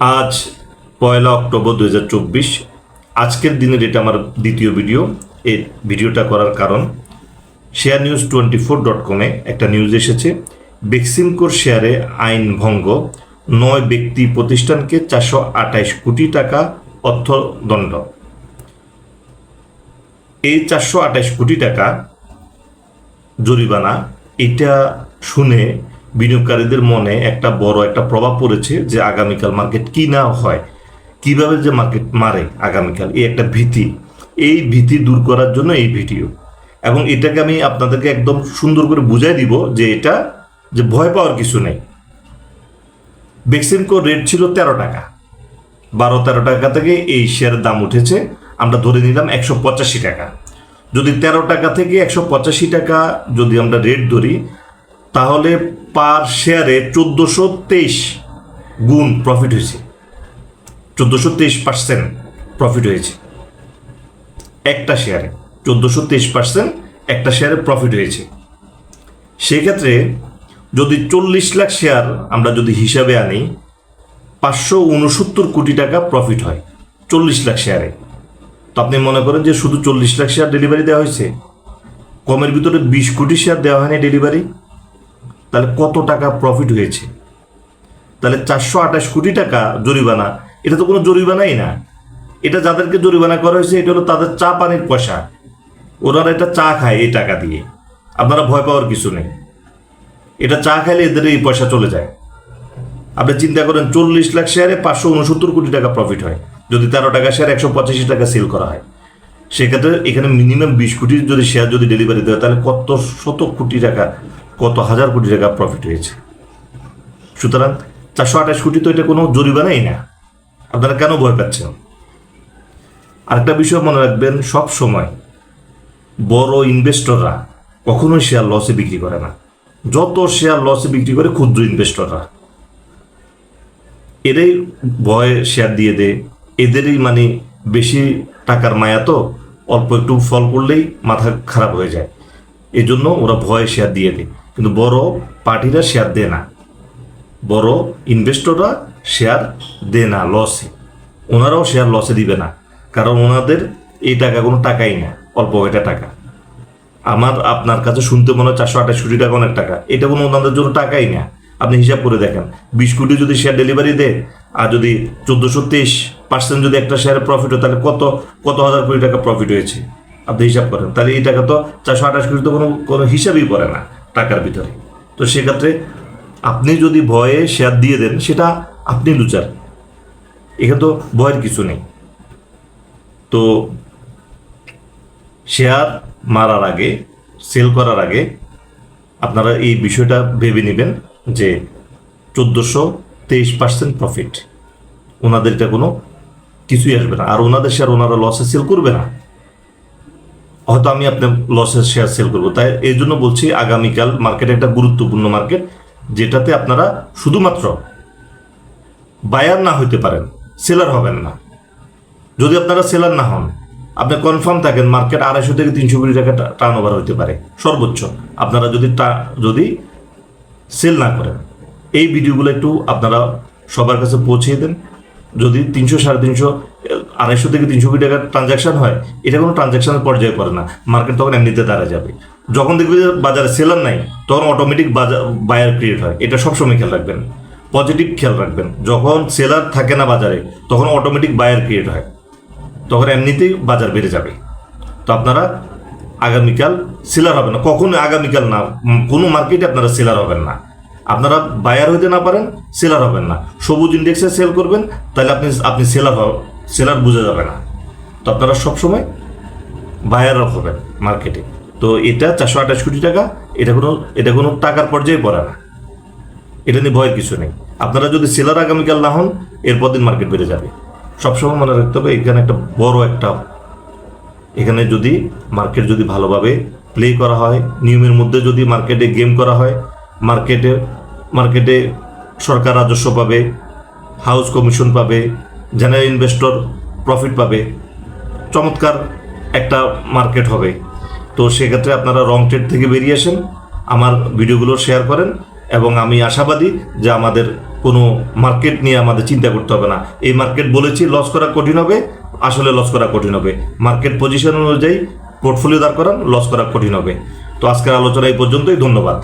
আজ পয়লা অক্টোবর দু হাজার চব্বিশ। আজকের দিনের এটা আমার দ্বিতীয় ভিডিও। এই ভিডিওটা করার কারণ share news twenty four dot কমে একটা নিউজ এসেছে। বেক্সিমকোর শেয়ারে আইন ভঙ্গ, নয় ব্যক্তি প্রতিষ্ঠানকে চারশো আঠাইশ কোটি টাকা অর্থদণ্ড। এই চারশো আঠাইশ কোটি টাকা জরিমানা, এটা শুনে বিনিয়োগকারীদের মনে একটা বড় একটা প্রভাব পড়েছে যে আগামীকাল মার্কেট কি না হয়, কীভাবে যে মার্কেট মারে আগামীকাল, এই একটা ভীতি। এই ভীতি দূর করার জন্য এই ভিডিও। এবং এটাকে আমি আপনাদেরকে একদম সুন্দর করে বুঝাই দিব যে এটা যে ভয় পাওয়ার কিছু নেই। বেক্সিমকো রেট ছিল তেরো টাকা। বারো, তেরো টাকা থেকে এই শেয়ারের দাম উঠেছে। আমরা ধরে নিলাম একশো পঁচাশি টাকা। যদি তেরো টাকা থেকে একশো পঁচাশি টাকা যদি আমরা রেট ধরি তাহলে পার শেয়ারে চোদ্দোশো তেইশ গুণ প্রফিট হয়েছে। চোদ্দোশো তেইশ পার্সেন্ট প্রফিট হয়েছে একটা শেয়ারে। চোদ্দোশো তেইশ পার্সেন্ট একটা শেয়ারে প্রফিট হয়েছে। সেক্ষেত্রে যদি চল্লিশ লাখ শেয়ার আমরা যদি হিসাবে আনি, পাঁচশো উনসত্তর কোটি টাকা প্রফিট হয় চল্লিশ লাখ শেয়ারে। তো আপনি মনে করেন যে শুধু চল্লিশ লাখ শেয়ার ডেলিভারি দেওয়া হয়েছে? কমের ভিতরে বিশ কোটি শেয়ার দেওয়া হয়নি ডেলিভারি তাহলে কত টাকা প্রফিট হয়েছে? তাহলে চারশো আঠাশ কোটি টাকা জরিমানা, এটা তো কোনো জরিমানাই না। এটা যাদেরকে জরিমানা করা হয়েছে, এটা হলো তাদের চা পানির পয়সা। ওনারা এটা চা খায় এই টাকা দিয়ে। আপনারা ভয় পাওয়ার কিছু নেই। এটা চা খাইলে এদের এই পয়সা চলে যায়। আপনি চিন্তা করেন, চল্লিশ লাখ শেয়ারে পাঁচশো উনসত্তর কোটি টাকা প্রফিট হয়। যদি তেরো টাকা শেয়ার একশো পঁচাশি টাকা সেল করা হয়। সেক্ষেত্রে এখানে মিনিমাম বিশ কোটি যদি শেয়ার যদি ডেলিভারি দেয় তাহলে কত শত কোটি টাকা কত হাজার কোটি টাকা প্রফিট হয়েছে? সুতরাং চারশো আঠাশ কোটি তো এটা কোনো জরিমানাই না। আপনারা কেন ভয় পাচ্ছেন? আরেকটা বিষয় মনে রাখবেন, সব সময় বড় ইনভেস্টররা কখনোই শেয়ার লসে বিক্রি করে না। যত শেয়ার লসে বিক্রি করে ক্ষুদ্র ইনভেস্টররা এরাই ভয়ে শেয়ার দিয়ে দেয় এদেরই মানে বেশি টাকার মায়া তো অল্প একটু ফল করলেই মাথা খারাপ হয়ে যায়। এজন্য ওরা ভয়ে শেয়ার দিয়ে দেয় কিন্তু বড় পার্টিরা শেয়ার দেয় না। বড় ইনভেস্টররা শেয়ার দেয় না লসে ওনারাও শেয়ার লসে দিবে না। কারণ ওনাদের এই টাকা কোনো টাকাই না, অল্প এটা টাকা। আমার, আপনার কাছে শুনতে মনে হয় চারশো আঠাশ কোটি টাকা অনেক টাকা। এটা কোনো ওনাদের জন্য টাকাই না। আপনি হিসাব করে দেখেন। বিশ কোটি যদি শেয়ার ডেলিভারি দেয়, আর যদি চোদ্দোশো তেইশ পার্সেন্ট যদি একটা শেয়ারের প্রফিট হয়, তাহলে কত কত হাজার কোটি টাকা প্রফিট হয়েছে? আপনি হিসাব করেন। তাহলে এই টাকা তো চারশো আঠাশ কোটি তো কোনো কোনো হিসাবই পড়ে না। টাকার ভিতরে। তো সেক্ষেত্রে আপনি যদি ভয়ে শেয়ার দিয়ে দেন, সেটা আপনি লুচার। এখানে তো ভয়ের কিছু নেই। তো শেয়ার মারার আগে, সেল করার আগে আপনারা এই বিষয়টা ভেবে নেবেন যে চোদ্দোশো তেইশ পার্সেন্ট প্রফিট। ওনাদের এটা কোনো কিছুই আসবে না। আর ওনাদের শেয়ার ওনারা লসে সেল করবে না। হয়তো আমি আপনার লসের শেয়ার সেল করব। তাই এই জন্য বলছি আগামীকাল মার্কেট একটা গুরুত্বপূর্ণ মার্কেট যেটাতে আপনারা শুধুমাত্র বায়ার না হইতে পারেন সেলার হবেন না। যদি আপনারা সেলার না হন, আপনি কনফার্ম থাকেন মার্কেট আড়াইশো থেকে তিনশো কোটি টাকা টার্ন ওভার হতে পারে, সর্বোচ্চ। আপনারা যদি যদি সেল না করেন, এই ভিডিওগুলো একটু আপনারা সবার কাছে পৌঁছিয়ে দেন। যদি তিনশো, সাড়ে তিনশো আড়াইশো থেকে তিনশো কোটি টাকার ট্রানজাকশন হয়, এটা কোনো ট্রানজাকশনের পর্যায়ে পড়ে না। মার্কেট তখন এমনিতে দাঁড়া যাবে। যখন দেখবে যে বাজারে সেলার নাই, তখন অটোমেটিক বাজার বায়ার ক্রিয়েট হয়। এটা সবসময় খেয়াল রাখবেন। পজিটিভ খেয়াল রাখবেন। যখন সেলার থাকে না বাজারে, তখন অটোমেটিক বায়ার ক্রিয়েট হয়। তখন এমনিতেই বাজার বেড়ে যাবে। তো আপনারা আগামীকাল সেলার হবেন না। কখনো আগামীকাল না। কোনো মার্কেটে আপনারা সেলার হবেন না। আপনারা বায়ার হইতে না পারেন সেলার হবেন না। সবুজ ইন্ডেক্সে সেল করবেন, তাহলে আপনি আপনি সেলার সেলার বোঝা যাবে না। তো আপনারা সবসময় বায়ার হবেন মার্কেটে তো এটা চারশো আঠাশ কোটি টাকা, এটা কোনো এটা কোনো টাকার পর্যায়ে পড়ে না। এটা নিয়ে ভয়ের কিছু নেই। আপনারা যদি সেলার আগামীকাল না হন, এরপর দিন মার্কেট বেড়ে যাবে। সবসময় মনে রাখতে হবে, এখানে একটা বড় একটা, এখানে যদি মার্কেট যদি ভালোভাবে প্লে করা হয়, নিয়মের মধ্যে যদি মার্কেটে গেম করা হয় মার্কেটে মার্কেটে সরকার রাজস্ব পাবে হাউস কমিশন পাবে জেনারেল ইনভেস্টর প্রফিট পাবে। চমৎকার একটা মার্কেট হবে। তো সেক্ষেত্রে আপনারা রং ট্রেড থেকে বেরিয়ে আসেন, আমার ভিডিওগুলো শেয়ার করেন এবং আমি আশাবাদী যে আমাদের কোনো মার্কেট নিয়ে আমাদের চিন্তা করতে হবে না। এই মার্কেট বলেছি লস করা কঠিন হবে, আসলে লস করা কঠিন হবে। মার্কেট পজিশন অনুযায়ী পোর্টফোলিও দাঁড় করান লস করা কঠিন হবে। তো আজকের আলোচনা এই পর্যন্তই, ধন্যবাদ।